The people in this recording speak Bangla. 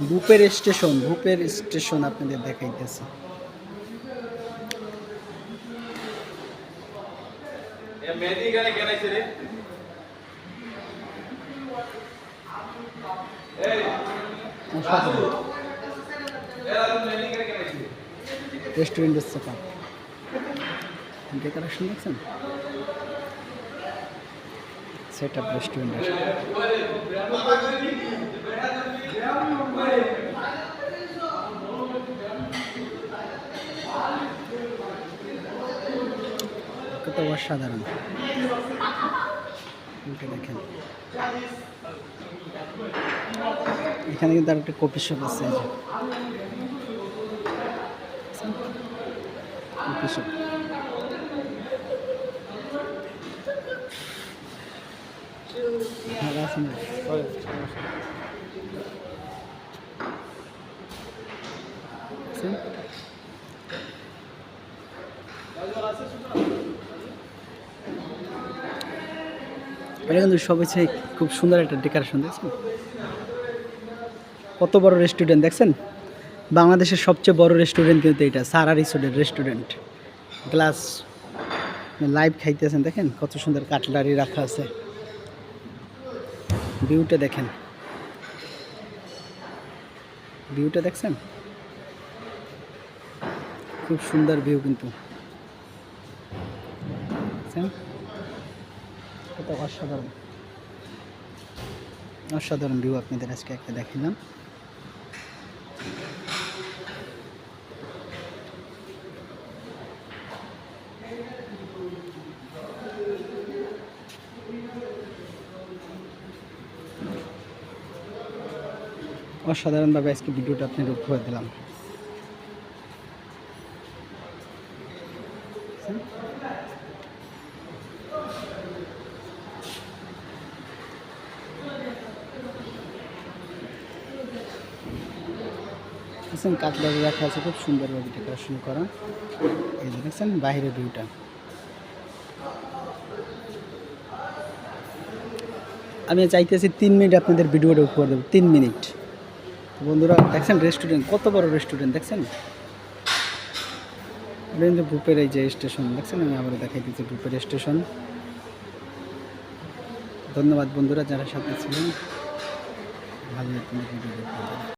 ভূপের স্টেশন ভূপের স্টেশন আপনাদের দেখাইতেছে রেস্টুরেন্টের ডেকোরেশন দেখছেন সেট আপ রেস্টুরেন্টের কত অসাধারণ। দেখেন। এখানে কিন্তু আর একটা কফি শপ আছে শপ। ভালো এটা কিন্তু সব হচ্ছে খুব সুন্দর একটা ডেকোরেশন দেখছেন? কত বড় রেস্টুরেন্ট দেখছেন? বাংলাদেশের সবচেয়ে বড় রেস্টুরেন্ট কিন্তু এটা সারা রিসোর্টের রেস্টুরেন্ট গ্লাস লাইভ খাইতেছেন, দেখেন? কত সুন্দর কাটলারি রাখা আছে। ভিউটা দেখেন। ভিউটা দেখছেন? খুব সুন্দর ভিউ কিন্তু। কত অসাধারণ। অসাধারণ ভিউ আপনাদের আজকে একটা দেখালাম। অসাধারণভাবে আজকে ভিডিওটা আপনাদের উপহার দিলাম। দেখছেন কাটলারি রাখা আছে, খুব সুন্দরভাবে ডেকোরেশন করা। এই যে দেখছেন বাইরের ভিউটা আমি চাইতেছি তিন মিনিট আপনাদের ভিডিওটা উপহার দেবো, তিন মিনিট। বন্ধুরা, দেখছেন রেস্টুরেন্ট কত বড় রেস্টুরেন্ট দেখছেন? কিন্তু গ্রুপের এই যে স্টেশন দেখছেন? আমি আবার দেখাই দিচ্ছি গ্রুপের স্টেশন ধন্যবাদ বন্ধুরা, যারা সাথে ছিলেন। ভালো ভিডিও